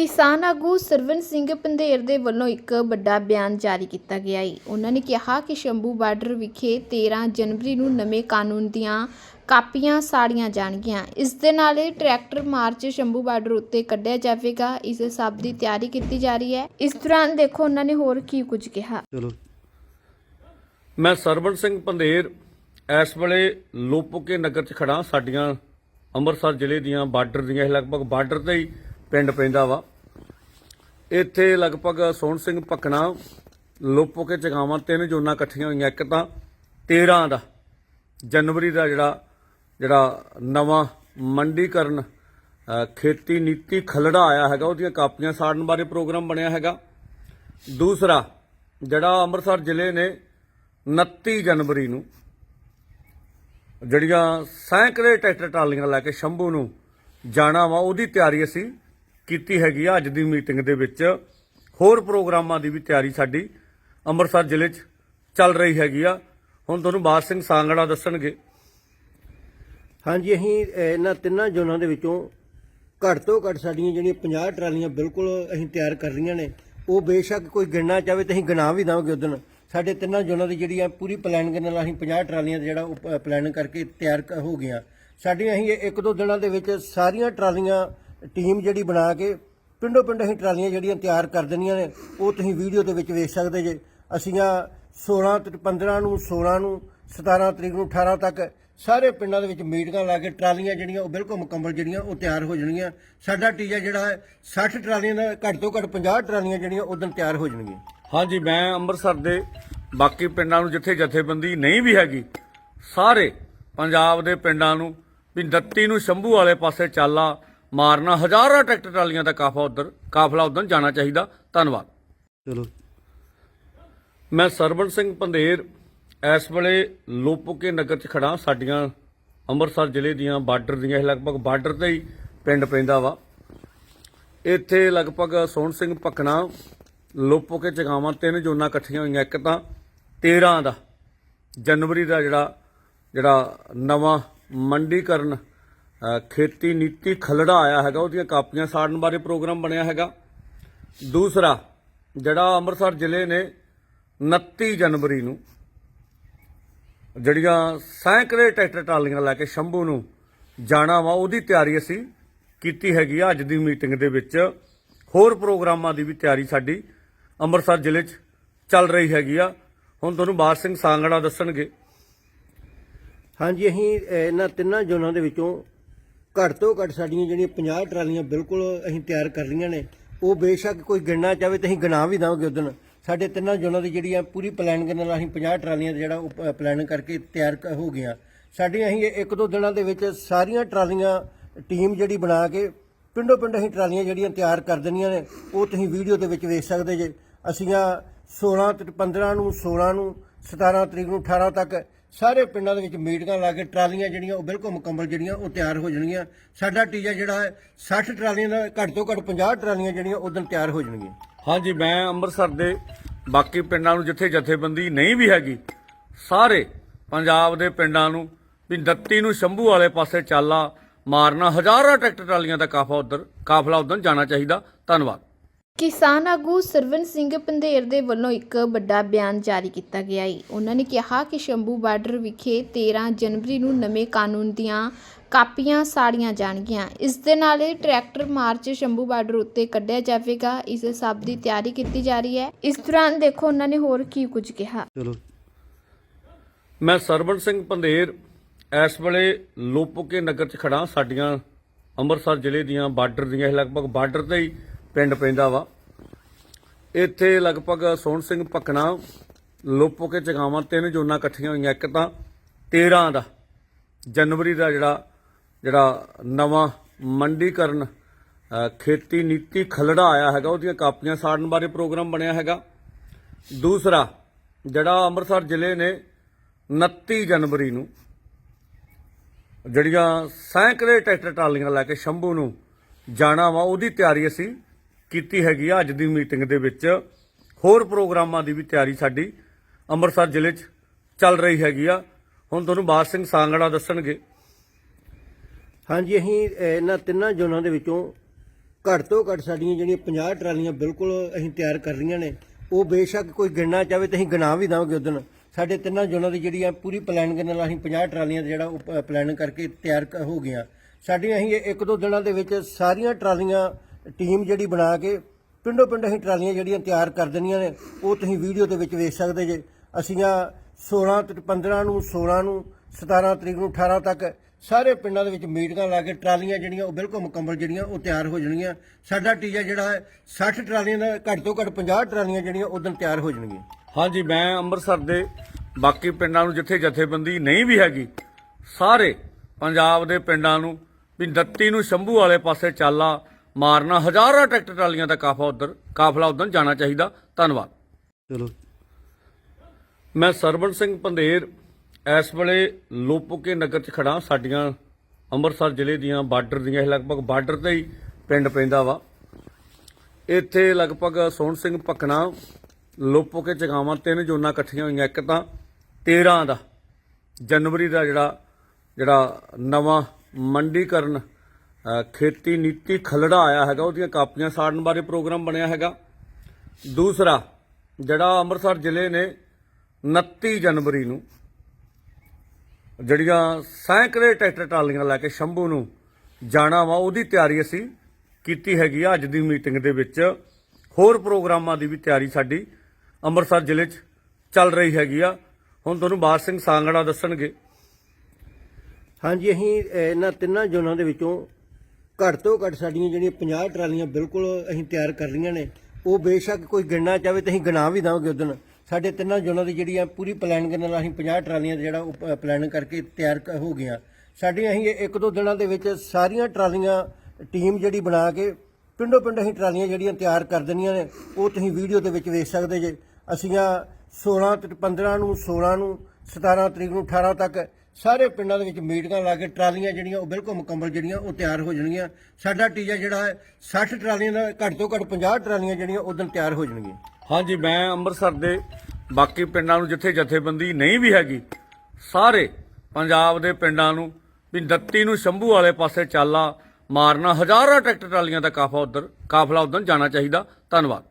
ਕਿਸਾਨ ਆਗੂ ਸਰਵਨ ਸਿੰਘ ਪੰਧੇਰ ਦੇ ਵੱਲੋਂ ਇੱਕ ਵੱਡਾ ਬਿਆਨ ਜਾਰੀ ਕੀਤਾ ਗਿਆ ਹੈ ਉਹਨਾਂ ਨੇ ਕਿਹਾ ਕਿ ਸ਼ੰਭੂ ਬਾਰਡਰ ਵਿਖੇ 13 ਜਨਵਰੀ ਨੂੰ ਨਵੇਂ ਕਾਨੂੰਨ ਦੀਆਂ ਕਾਪੀਆਂ ਸਾੜੀਆਂ ਜਾਣਗੀਆਂ। ਇਸ ਦੇ ਨਾਲ ਹੀ ਟਰੈਕਟਰ ਮਾਰਚ ਸ਼ੰਭੂ ਬਾਰਡਰ ਉੱਤੇ ਕੱਢਿਆ ਜਾਵੇਗਾ। ਇਸ ਸਭ ਦੀ ਤਿਆਰੀ ਕੀਤੀ ਜਾ ਰਹੀ ਹੈ। ਇਸ ਦੌਰਾਨ ਦੇਖੋ ਉਹਨਾਂ ਨੇ ਹੋਰ ਕੀ ਕੁਝ ਕਿਹਾ। ਚਲੋ। ਮੈਂ ਸਰਵਣ ਸਿੰਘ ਪੰਧੇਰ ਇਸ ਵੇਲੇ ਲੋਪੋਕੇ ਨਗਰ 'ਚ ਖੜਾ ਸਾਡੀਆਂ ਅੰਮ੍ਰਿਤਸਰ ਜ਼ਿਲ੍ਹੇ ਦੀਆਂ ਬਾਰਡਰ ਦੀਆਂ ਇਹ ਲਗਭਗ ਬਾਰਡਰ ਤੇ ਹੀ ਪਿੰਡ ਪੈਂਦਾ ਵਾ। ਇੱਥੇ ਲਗਭਗ ਸੋਹਣ ਸਿੰਘ ਪਕਣਾ ਲੋਪੋਕੇ ਜਗਾਵਾਂ ਤਿੰਨ ਜ਼ੋਨਾਂ ਇਕੱਠੀਆਂ ਹੋਈਆਂ, ਇੱਕ ਤਾਂ 13 ਦਾ, ਜਨਵਰੀ ਦਾ ਜਿਹੜਾ ਜਿਹੜਾ ਨਵਾਂ ਮੰਡੀਕਰਨ ਖੇਤੀ ਨੀਤੀ ਖਲੜਾ ਆਇਆ ਹੈਗਾ, ਉਹਦੀਆਂ ਕਾਪੀਆਂ ਸਾੜਨ ਬਾਰੇ ਪ੍ਰੋਗਰਾਮ ਬਣਿਆ ਹੈਗਾ। ਦੂਸਰਾ, ਜਿਹੜਾ ਅੰਮ੍ਰਿਤਸਰ ਜ਼ਿਲ੍ਹੇ ਨੇ 29 ਜਨਵਰੀ ਨੂੰ ਜਿਹੜੀਆਂ ਸੈਂਕੜੇ ਟਰੈਕਟਰ ਟਰਾਲੀਆਂ ਲੈ ਕੇ ਸ਼ੰਭੂ ਨੂੰ ਜਾਣਾ ਵਾ, ਉਹਦੀ ਤਿਆਰੀ ਅਸੀਂ ਕੀਤੀ ਹੈਗੀ ਆ ਅੱਜ ਦੀ ਮੀਟਿੰਗ ਦੇ ਵਿੱਚ। ਹੋਰ ਪ੍ਰੋਗਰਾਮਾਂ ਦੀ ਵੀ ਤਿਆਰੀ ਸਾਡੀ ਅੰਮ੍ਰਿਤਸਰ ਜ਼ਿਲ੍ਹੇ 'ਚ ਚੱਲ ਰਹੀ ਹੈਗੀ ਆ। ਹੁਣ ਤੁਹਾਨੂੰ ਬਾਦ ਸਿੰਘ ਸਾਂਗੜਾ ਦੱਸਣਗੇ। ਹਾਂਜੀ, ਅਸੀਂ ਇਹਨਾਂ ਤਿੰਨਾਂ ਜ਼ੋਨਾਂ ਦੇ ਵਿੱਚੋਂ ਘੱਟ ਤੋਂ ਘੱਟ ਸਾਡੀਆਂ ਜਿਹੜੀਆਂ 50 ਟਰਾਲੀਆਂ ਬਿਲਕੁਲ ਅਸੀਂ ਤਿਆਰ ਕਰ ਰਹੀਆਂ ਨੇ, ਉਹ ਬੇਸ਼ੱਕ ਕੋਈ ਗਿਣਨਾ ਚਾਹਵੇ ਤਾਂ ਅਸੀਂ ਗਿਣਾ ਵੀ ਦਾਂਗੇ ਉਦੋਂ ਸਾਡੇ ਤਿੰਨਾਂ ਜ਼ੋਨਾਂ ਦੀ ਜਿਹੜੀ ਆ ਪੂਰੀ ਪਲਾਨਿੰਗ ਨਾਲ ਅਸੀਂ 50 ਟਰਾਲੀਆਂ ਦਾ ਜਿਹੜਾ ਉਹ ਪਲਾਨ ਕਰਕੇ ਤਿਆਰ ਹੋ ਗਈਆਂ। ਸਾਡੀਆਂ ਅਸੀਂ ਇੱਕ ਦੋ ਦਿਨਾਂ ਦੇ ਵਿੱਚ ਸਾਰੀਆਂ ਟਰਾਲੀਆਂ ਟੀਮ ਜਿਹੜੀ ਬਣਾ ਕੇ ਪਿੰਡੋ ਪਿੰਡ ਅਸੀਂ ਟਰਾਲੀਆਂ ਜਿਹੜੀਆਂ ਤਿਆਰ ਕਰ ਦੇਣੀਆਂ ਨੇ, ਉਹ ਤੁਸੀਂ ਵੀਡੀਓ ਦੇ ਵਿੱਚ ਵੇਖ ਸਕਦੇ ਜੇ। ਅਸੀਂ ਆ 16 ਤੇ 15 ਨੂੰ 16 ਨੂੰ 17 ਤਰੀਕ ਨੂੰ 18 ਤੱਕ ਸਾਰੇ ਪਿੰਡਾਂ ਦੇ ਵਿੱਚ ਮੀਟਿੰਗਾਂ ਲਾ ਕੇ ਟਰਾਲੀਆਂ ਜਿਹੜੀਆਂ, ਉਹ ਬਿਲਕੁਲ ਮੁਕੰਮਲ ਜਿਹੜੀਆਂ, ਉਹ ਤਿਆਰ ਹੋ ਜਾਣਗੀਆਂ। ਸਾਡਾ ਟੀਜਾ ਜਿਹੜਾ ਹੈ 60 ਟਰਾਲੀਆਂ ਦਾ, ਘੱਟ ਤੋਂ ਘੱਟ 50 ਟਰਾਲੀਆਂ ਜਿਹੜੀਆਂ ਉਦੋਂ ਤਿਆਰ ਹੋ ਜਾਣਗੀਆਂ। ਹਾਂਜੀ, ਮੈਂ ਅੰਮ੍ਰਿਤਸਰ ਦੇ ਬਾਕੀ ਪਿੰਡਾਂ ਨੂੰ ਜਿੱਥੇ ਜਥੇਬੰਦੀ ਨਹੀਂ ਵੀ ਹੈਗੀ, ਸਾਰੇ ਪੰਜਾਬ ਦੇ ਪਿੰਡਾਂ ਨੂੰ, ਵੀ 29 ਨੂੰ ਸ਼ੰਭੂ ਵਾਲੇ ਪਾਸੇ ਚਾਲਾ ਮਾਰਨਾ ਹਜ਼ਾਰਾਂ ਟਰੈਕਟਰ ਟਰਾਲੀਆਂ ਦਾ ਕਾਫਾ ਉਧਰ ਕਾਫਲਾ ਉਧਰ ਜਾਣਾ ਚਾਹੀਦਾ। ਧੰਨਵਾਦ। ਚਲੋ। ਮੈਂ ਸਰਵਣ ਸਿੰਘ ਪੰਧੇਰ ਇਸ ਵੇਲੇ ਲੋਪੋਕੇ ਨਗਰ 'ਚ ਖੜਾ ਸਾਡੀਆਂ ਅੰਮ੍ਰਿਤਸਰ ਜ਼ਿਲ੍ਹੇ ਦੀਆਂ ਬਾਰਡਰ ਦੀਆਂ ਇਹ ਲਗਭਗ ਬਾਰਡਰ ਤੇ ਹੀ ਪਿੰਡ ਪੈਂਦਾ ਵਾ। ਇੱਥੇ ਲਗਭਗ ਸੋਹਣ ਸਿੰਘ ਪਕਣਾ ਲੋਪੋਕੇ ਚਗਾਵਾਂ ਤਿੰਨ ਜ਼ੋਨਾਂ ਇਕੱਠੀਆਂ ਹੋਈਆਂ ਇੱਕ ਤਾਂ 13 ਦਾ ਜਨਵਰੀ ਦਾ ਜਿਹੜਾ ਜਿਹੜਾ ਨਵਾਂ ਮੰਡੀਕਰਨ ਖੇਤੀ ਨੀਤੀ ਖਲੜਾ ਆਇਆ ਹੈਗਾ, ਉਹਦੀਆਂ ਕਾਪੀਆਂ ਸਾੜਨ ਬਾਰੇ ਪ੍ਰੋਗਰਾਮ ਬਣਿਆ ਹੈਗਾ। ਦੂਸਰਾ, ਜਿਹੜਾ ਅੰਮ੍ਰਿਤਸਰ ਜ਼ਿਲ੍ਹੇ ਨੇ 29 ਜਨਵਰੀ ਨੂੰ ਜਿਹੜੀਆਂ ਸੈਂਕੜੇ ਟਰੈਕਟਰ ਟਰਾਲੀਆਂ ਲੈ ਕੇ ਸ਼ੰਭੂ ਨੂੰ ਜਾਣਾ ਵਾ, ਉਹਦੀ ਤਿਆਰੀ ਅਸੀਂ ਕੀਤੀ ਹੈਗੀ ਆ। ਅੱਜ ਦੀ ਮੀਟਿੰਗ ਦੇ ਵਿੱਚ ਹੋਰ ਪ੍ਰੋਗਰਾਮਾਂ ਦੀ ਵੀ ਤਿਆਰੀ ਸਾਡੀ ਅੰਮ੍ਰਿਤਸਰ ਜ਼ਿਲ੍ਹੇ 'ਚ ਚੱਲ ਰਹੀ ਹੈਗੀ ਆ। ਹੁਣ ਤੁਹਾਨੂੰ ਬਾਦ ਸਿੰਘ ਸਾਂਗੜਾ ਦੱਸਣਗੇ। ਹਾਂਜੀ, ਅਸੀਂ ਇਹਨਾਂ ਤਿੰਨਾਂ ਜ਼ੋਨਾਂ ਦੇ ਵਿੱਚੋਂ ਘੱਟ ਤੋਂ ਘੱਟ ਸਾਡੀਆਂ ਜਿਹੜੀਆਂ 50 ਟਰਾਲੀਆਂ ਬਿਲਕੁਲ ਅਸੀਂ ਤਿਆਰ ਕਰ ਰਹੀਆਂ ਨੇ, ਉਹ ਬੇਸ਼ੱਕ ਕੋਈ ਗਿਣਨਾ ਚਾਹਵੇ ਤਾਂ ਅਸੀਂ ਗਿਣਾ ਵੀ ਦਾਂਗੇ ਉਦੋਂ ਸਾਡੇ ਤਿੰਨਾਂ ਜ਼ੋਨਾਂ ਦੀ ਜਿਹੜੀ ਆ ਪੂਰੀ ਪਲਾਨਿੰਗ ਨਾਲ ਅਸੀਂ 50 ਟਰਾਲੀਆਂ ਦਾ ਜਿਹੜਾ ਉਹ ਪਲਾਨ ਕਰਕੇ ਤਿਆਰ ਕ- ਹੋ ਗਈਆਂ ਸਾਡੀਆਂ ਅਸੀਂ ਇੱਕ ਦੋ ਦਿਨਾਂ ਦੇ ਵਿੱਚ ਸਾਰੀਆਂ ਟਰਾਲੀਆਂ ਟੀਮ ਜਿਹੜੀ ਬਣਾ ਕੇ ਪਿੰਡੋ ਪਿੰਡ ਅਸੀਂ ਟਰਾਲੀਆਂ ਜਿਹੜੀਆਂ ਤਿਆਰ ਕਰ ਦੇਣੀਆਂ ਨੇ, ਉਹ ਤੁਸੀਂ ਵੀਡੀਓ ਦੇ ਵਿੱਚ ਵੇਖ ਸਕਦੇ ਜੇ। ਅਸੀਂ ਆ 16 ਤੇ 15 ਨੂੰ 16 ਨੂੰ 17 ਤਰੀਕ ਨੂੰ 18 ਤੱਕ ਸਾਰੇ ਪਿੰਡਾਂ ਦੇ ਵਿੱਚ ਮੀਟਿੰਗਾਂ ਲਾ ਕੇ ਟਰਾਲੀਆਂ ਜਿਹੜੀਆਂ, ਉਹ ਬਿਲਕੁਲ ਮੁਕੰਮਲ ਜਿਹੜੀਆਂ, ਉਹ ਤਿਆਰ ਹੋ ਜਾਣਗੀਆਂ। ਸਾਡਾ ਟੀਜਾ ਜਿਹੜਾ ਹੈ 60 ਟਰਾਲੀਆਂ ਦਾ, ਘੱਟ ਤੋਂ ਘੱਟ 50 ਟਰਾਲੀਆਂ ਜਿਹੜੀਆਂ ਉਦੋਂ ਤਿਆਰ ਹੋ ਜਾਣਗੀਆਂ। ਹਾਂਜੀ, ਮੈਂ ਅੰਮ੍ਰਿਤਸਰ ਦੇ ਬਾਕੀ ਪਿੰਡਾਂ ਨੂੰ ਜਿੱਥੇ ਜਥੇਬੰਦੀ ਨਹੀਂ ਵੀ ਹੈਗੀ, ਸਾਰੇ ਪੰਜਾਬ ਦੇ ਪਿੰਡਾਂ ਨੂੰ ਵੀ 29 ਨੂੰ ਸ਼ੰਭੂ ਵਾਲੇ ਪਾਸੇ ਚਾਲਾ ਮਾਰਨਾ, ਹਜ਼ਾਰਾਂ ਟਰੈਕਟਰ ਟਰਾਲੀਆਂ ਦਾ ਕਾਫਾ ਉਧਰ ਕਾਫਲਾ ਉਧਰ ਜਾਣਾ ਚਾਹੀਦਾ। ਧੰਨਵਾਦ। ਕਿਸਾਨ ਆਗੂ ਸਰਵਨ ਸਿੰਘ ਪੰਧੇਰ ਦੇ ਵੱਲੋਂ ਇੱਕ ਵੱਡਾ ਬਿਆਨ ਜਾਰੀ ਕੀਤਾ ਗਿਆ ਹੈ ਉਹਨਾਂ ਨੇ ਕਿਹਾ ਕਿ ਸ਼ੰਭੂ ਬਾਰਡਰ ਵਿਖੇ 13 ਜਨਵਰੀ ਨੂੰ ਨਵੇਂ ਕਾਨੂੰਨ ਦੀਆਂ ਕਾਪੀਆਂ ਸਾੜੀਆਂ ਜਾਣਗੀਆਂ। ਇਸ ਦੇ ਨਾਲ ਹੀ ਟਰੈਕਟਰ ਮਾਰਚ ਸ਼ੰਭੂ ਬਾਰਡਰ ਉੱਤੇ ਕੱਢਿਆ ਜਾਵੇਗਾ। ਇਸ ਸਭ ਦੀ ਤਿਆਰੀ ਕੀਤੀ ਜਾ ਰਹੀ ਹੈ। ਇਸ ਦੌਰਾਨ ਦੇਖੋ ਉਹਨਾਂ ਨੇ ਹੋਰ ਕੀ ਕੁਝ ਕਿਹਾ। ਚਲੋ। ਮੈਂ ਸਰਵਣ ਸਿੰਘ ਪੰਧੇਰ ਇਸ ਵੇਲੇ ਲੋਪੋਕੇ ਨਗਰ 'ਚ ਖੜਾ ਸਾਡੀਆਂ ਅੰਮ੍ਰਿਤਸਰ ਜ਼ਿਲ੍ਹੇ ਦੀਆਂ ਬਾਰਡਰ ਦੀਆਂ ਇਹ ਲਗਭਗ ਬਾਰਡਰ ਤੇ ਹੀ ਪਿੰਡ ਪੈਂਦਾ ਵਾ। ਇੱਥੇ ਲਗਭਗ ਸੋਹਣ ਸਿੰਘ ਪਕਣਾ ਲੋਪੋਕੇ ਜਗਾਵਾਂ ਤਿੰਨ ਜ਼ੋਨਾਂ ਇਕੱਠੀਆਂ ਹੋਈਆਂ, ਇੱਕ ਤਾਂ 13 ਦਾ, ਜਨਵਰੀ ਦਾ ਜਿਹੜਾ ਜਿਹੜਾ ਨਵਾਂ ਮੰਡੀਕਰਨ ਖੇਤੀ ਨੀਤੀ ਖਲੜਾ ਆਇਆ ਹੈਗਾ, ਉਹਦੀਆਂ ਕਾਪੀਆਂ ਸਾੜਨ ਬਾਰੇ ਪ੍ਰੋਗਰਾਮ ਬਣਿਆ ਹੈਗਾ। ਦੂਸਰਾ, ਜਿਹੜਾ ਅੰਮ੍ਰਿਤਸਰ ਜ਼ਿਲ੍ਹੇ ਨੇ 29 ਜਨਵਰੀ ਨੂੰ ਜਿਹੜੀਆਂ ਸੈਂਕੜੇ ਟਰੈਕਟਰ ਟਰਾਲੀਆਂ ਲੈ ਕੇ ਸ਼ੰਭੂ ਨੂੰ ਜਾਣਾ ਵਾ, ਉਹਦੀ ਤਿਆਰੀ ਅਸੀਂ ਕੀਤੀ ਹੈਗੀ ਆ ਅੱਜ ਦੀ ਮੀਟਿੰਗ ਦੇ ਵਿੱਚ। ਹੋਰ ਪ੍ਰੋਗਰਾਮਾਂ ਦੀ ਵੀ ਤਿਆਰੀ ਸਾਡੀ ਅੰਮ੍ਰਿਤਸਰ ਜ਼ਿਲ੍ਹੇ 'ਚ ਚੱਲ ਰਹੀ ਹੈਗੀ ਆ। ਹੁਣ ਤੁਹਾਨੂੰ ਬਾਦ ਸਿੰਘ ਸਾਂਗੜਾ ਦੱਸਣਗੇ। ਹਾਂਜੀ, ਅਸੀਂ ਇਹਨਾਂ ਤਿੰਨਾਂ ਜ਼ੋਨਾਂ ਦੇ ਵਿੱਚੋਂ ਘੱਟ ਤੋਂ ਘੱਟ ਸਾਡੀਆਂ ਜਿਹੜੀਆਂ 50 ਟਰਾਲੀਆਂ ਬਿਲਕੁਲ ਅਸੀਂ ਤਿਆਰ ਕਰ ਰਹੀਆਂ ਨੇ, ਉਹ ਬੇਸ਼ੱਕ ਕੋਈ ਗਿਣਨਾ ਚਾਹਵੇ ਤਾਂ ਅਸੀਂ ਗਿਣਾ ਵੀ ਦਵਾਂਗੇ ਉਦੋਂ ਸਾਡੇ ਤਿੰਨਾਂ ਜ਼ੋਨਾਂ ਦੀ ਜਿਹੜੀ ਆ ਪੂਰੀ ਪਲਾਨਿੰਗ ਨਾਲ ਅਸੀਂ 50 ਟਰਾਲੀਆਂ ਦਾ ਜਿਹੜਾ ਉਹ ਪਲਾਨਿੰਗ ਕਰਕੇ ਤਿਆਰ ਹੋ ਗਈਆਂ। ਸਾਡੀਆਂ ਅਸੀਂ ਇੱਕ ਦੋ ਦਿਨਾਂ ਦੇ ਵਿੱਚ ਸਾਰੀਆਂ ਟਰਾਲੀਆਂ ਟੀਮ ਜਿਹੜੀ ਬਣਾ ਕੇ ਪਿੰਡੋ ਪਿੰਡ ਅਸੀਂ ਟਰਾਲੀਆਂ ਜਿਹੜੀਆਂ ਤਿਆਰ ਕਰ ਦੇਣੀਆਂ ਨੇ, ਉਹ ਤੁਸੀਂ ਵੀਡੀਓ ਦੇ ਵਿੱਚ ਵੇਖ ਸਕਦੇ ਜੇ। ਅਸੀਂ ਆ 16 ਤੇ 15 ਨੂੰ 16 ਨੂੰ 17 ਤਰੀਕ ਨੂੰ 18 ਤੱਕ ਸਾਰੇ ਪਿੰਡਾਂ ਦੇ ਵਿੱਚ ਮੀਟਿੰਗਾਂ ਲਾ ਕੇ ਟਰਾਲੀਆਂ ਜਿਹੜੀਆਂ, ਉਹ ਬਿਲਕੁਲ ਮੁਕੰਮਲ ਜਿਹੜੀਆਂ, ਉਹ ਤਿਆਰ ਹੋ ਜਾਣਗੀਆਂ। ਸਾਡਾ ਟੀਜਾ ਜਿਹੜਾ ਹੈ 60 ਟਰਾਲੀਆਂ ਦਾ, ਘੱਟ ਤੋਂ ਘੱਟ 50 ਟਰਾਲੀਆਂ ਜਿਹੜੀਆਂ ਉਦੋਂ ਤਿਆਰ ਹੋ ਜਾਣਗੀਆਂ। ਹਾਂਜੀ, ਮੈਂ ਅੰਮ੍ਰਿਤਸਰ ਦੇ ਬਾਕੀ ਪਿੰਡਾਂ ਨੂੰ ਜਿੱਥੇ ਜਥੇਬੰਦੀ ਨਹੀਂ ਵੀ ਹੈਗੀ, ਸਾਰੇ ਪੰਜਾਬ ਦੇ ਪਿੰਡਾਂ ਨੂੰ ਵੀ ਦੱਤੀ ਨੂੰ ਸ਼ੰਭੂ ਵਾਲੇ ਪਾਸੇ ਚਾਲਾ ਮਾਰਨਾ ਹਜ਼ਾਰਾਂ ਟਰੈਕਟਰ ਟਰਾਲੀਆਂ ਦਾ ਕਾਫਾ ਉਧਰ ਕਾਫਲਾ ਉਧਰ ਜਾਣਾ ਚਾਹੀਦਾ। ਧੰਨਵਾਦ। ਚਲੋ। ਮੈਂ ਸਰਵਣ ਸਿੰਘ ਪੰਧੇਰ ਇਸ ਵੇਲੇ ਲੋਪੋਕੇ ਨਗਰ 'ਚ ਖੜਾ ਸਾਡੀਆਂ ਅੰਮ੍ਰਿਤਸਰ ਜ਼ਿਲ੍ਹੇ ਦੀਆਂ ਬਾਰਡਰ ਦੀਆਂ ਇਹ ਲਗਭਗ ਬਾਰਡਰ ਤੇ ਹੀ ਪਿੰਡ ਪੈਂਦਾ ਵਾ। ਇੱਥੇ ਲਗਭਗ ਸੋਹਣ ਸਿੰਘ ਭਕਣਾ ਲੋਪੋਕੇ ਚਗਾਵਾਂ ਤਿੰਨ ਜ਼ੋਨਾਂ ਇਕੱਠੀਆਂ ਹੋਈਆਂ ਇੱਕ ਤਾਂ 13 ਦਾ ਜਨਵਰੀ ਦਾ ਜਿਹੜਾ ਜਿਹੜਾ ਨਵਾਂ ਮੰਡੀਕਰਨ ਖੇਤੀ ਨੀਤੀ ਖਲੜਾ ਆਇਆ ਹੈਗਾ, ਉਹਦੀਆਂ ਕਾਪੀਆਂ ਸਾੜਨ ਬਾਰੇ ਪ੍ਰੋਗਰਾਮ ਬਣਿਆ ਹੈਗਾ। ਦੂਸਰਾ, ਜਿਹੜਾ ਅੰਮ੍ਰਿਤਸਰ ਜ਼ਿਲ੍ਹੇ ਨੇ 29 ਜਨਵਰੀ ਨੂੰ ਜਿਹੜੀਆਂ ਸੈਂਕੜੇ ਟਰੈਕਟਰ ਟਰਾਲੀਆਂ ਲੈ ਕੇ ਸ਼ੰਭੂ ਨੂੰ ਜਾਣਾ ਵਾ, ਉਹਦੀ ਤਿਆਰੀ ਅਸੀਂ ਕੀਤੀ ਹੈਗੀ ਆ। ਅੱਜ ਦੀ ਮੀਟਿੰਗ ਦੇ ਵਿੱਚ ਹੋਰ ਪ੍ਰੋਗਰਾਮਾਂ ਦੀ ਵੀ ਤਿਆਰੀ ਸਾਡੀ ਅੰਮ੍ਰਿਤਸਰ ਜ਼ਿਲ੍ਹੇ 'ਚ ਚੱਲ ਰਹੀ ਹੈਗੀ ਆ। ਹੁਣ ਤੁਹਾਨੂੰ ਬਾਰ ਸਿੰਘ ਸਾਂਗੜਾ ਦੱਸਣਗੇ। ਹਾਂਜੀ, ਅਸੀਂ ਇਹਨਾਂ ਤਿੰਨਾਂ ਜ਼ੋਨਾਂ ਦੇ ਵਿੱਚੋਂ ਘੱਟ ਤੋਂ ਘੱਟ ਸਾਡੀਆਂ ਜਿਹੜੀਆਂ 50 ਟਰਾਲੀਆਂ ਬਿਲਕੁਲ ਅਸੀਂ ਤਿਆਰ ਕਰ ਲਈਆਂ ਨੇ, ਉਹ ਬੇਸ਼ੱਕ ਕੋਈ ਗਿਣਨਾ ਚਾਹਵੇ ਤਾਂ ਅਸੀਂ ਗਿਣਾ ਵੀ ਦਾਂਗੇ ਉਦੋਂ ਸਾਡੇ ਤਿੰਨਾਂ ਜ਼ੋਨਾਂ ਦੀ ਜਿਹੜੀ ਆ ਪੂਰੀ ਪਲਾਨਿੰਗ ਨਾਲ ਅਸੀਂ 50 ਟਰਾਲੀਆਂ ਦਾ ਜਿਹੜਾ ਉਹ ਪਲਾਨਿੰਗ ਕਰਕੇ ਤਿਆਰ ਕ- ਹੋ ਗਈਆਂ। ਸਾਡੀਆਂ ਅਸੀਂ ਇੱਕ ਦੋ ਦਿਨਾਂ ਦੇ ਵਿੱਚ ਸਾਰੀਆਂ ਟਰਾਲੀਆਂ ਟੀਮ ਜਿਹੜੀ ਬਣਾ ਕੇ ਪਿੰਡੋਂ ਪਿੰਡ ਅਸੀਂ ਟਰਾਲੀਆਂ ਜਿਹੜੀਆਂ ਤਿਆਰ ਕਰ ਦੇਣੀਆਂ ਨੇ, ਉਹ ਤੁਸੀਂ ਵੀਡੀਓ ਦੇ ਵਿੱਚ ਵੇਖ ਸਕਦੇ ਜੇ। ਅਸੀਂ ਆ 16 ਤੇ 15 ਨੂੰ 16 ਨੂੰ 17 ਤਰੀਕ ਨੂੰ 18 ਤੱਕ ਸਾਰੇ ਪਿੰਡਾਂ ਦੇ ਵਿੱਚ ਮੀਟਿੰਗਾਂ ਲਾ ਕੇ ਟਰਾਲੀਆਂ ਜਿਹੜੀਆਂ, ਉਹ ਬਿਲਕੁਲ ਮੁਕੰਮਲ ਜਿਹੜੀਆਂ, ਉਹ ਤਿਆਰ ਹੋ ਜਾਣਗੀਆਂ। ਸਾਡਾ ਟੀਜਾ ਜਿਹੜਾ ਹੈ 60 ਟਰਾਲੀਆਂ ਦਾ, ਘੱਟ ਤੋਂ ਘੱਟ 50 ਟਰਾਲੀਆਂ ਜਿਹੜੀਆਂ ਉਦੋਂ ਤਿਆਰ ਹੋ ਜਾਣਗੀਆਂ। ਹਾਂਜੀ, ਮੈਂ ਅੰਮ੍ਰਿਤਸਰ ਦੇ ਬਾਕੀ ਪਿੰਡਾਂ ਨੂੰ ਜਿੱਥੇ ਜਥੇਬੰਦੀ ਨਹੀਂ ਵੀ ਹੈਗੀ, ਸਾਰੇ ਪੰਜਾਬ ਦੇ ਪਿੰਡਾਂ ਨੂੰ ਵੀ ਦੱਤੀ ਨੂੰ ਸ਼ੰਭੂ ਵਾਲੇ ਪਾਸੇ ਚਾਲਾ ਮਾਰਨਾ, ਹਜ਼ਾਰਾਂ ਟਰੈਕਟਰ ਟਰਾਲੀਆਂ ਦਾ ਕਾਫਾ ਉਧਰ ਕਾਫਲਾ ਉਧਰ ਜਾਣਾ ਚਾਹੀਦਾ। ਧੰਨਵਾਦ।